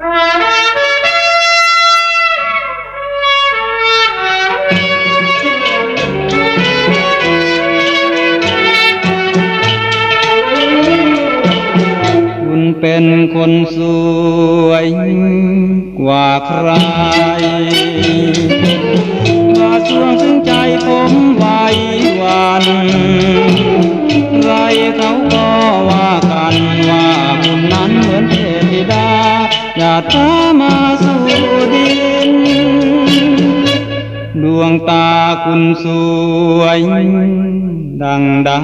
คุณเป็นคนสวยกว่าใคราตามาสู่ดิน ดวงตาคุณสวย ดังดา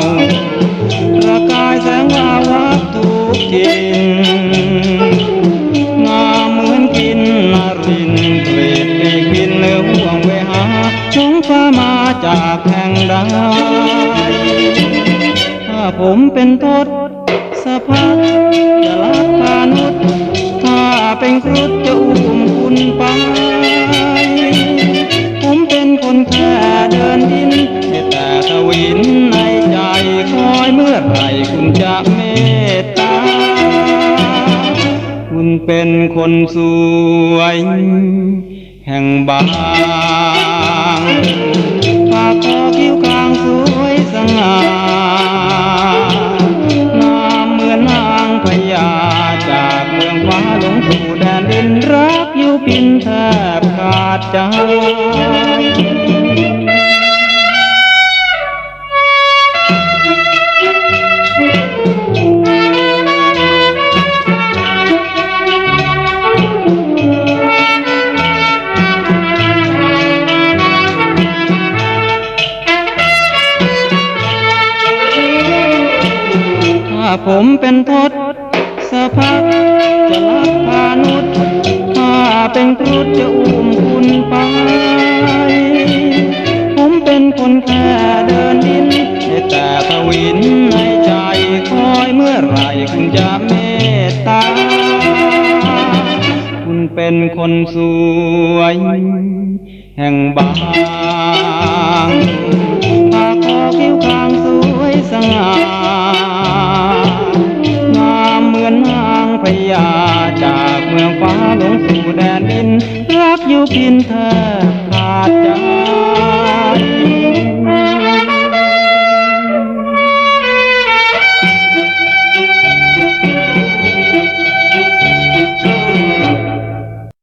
วประกายแสงวาวับทุกทินงามเหมือนกินนารินเกรดปีกบินเนื้อห่วงเวหาชงฟ้ามาจากแห่งใดถ้าผมเป็นทศสะพัดจะลา เป็นครุฑจะอุ้มคุณไปผมเป็นคนแค่เดินดินแต่ทวินในใจคอยเมื่อไหร่คุณจะเมตตา คุณเป็นคนสวย แห่งบางปากคอคิ้วกลางสวยสง่างามเหมือนนางพญาจากเมืองฟ้าลงสู่ แดนดินรักอยู่ปินแทบขาดใจผมเป็นทศสะพักจะลักพ ถ้าเป็นครุฑจะอุ้มคุณไป ผมเป็นคนแค่เดินดิน แต่ทวินในใจคอยเมื่อไรคุณจะเมตตา คุณเป็นคนสวย แห่งบาน สู่แดนดิน รักอยู่กินแทบขาดใจ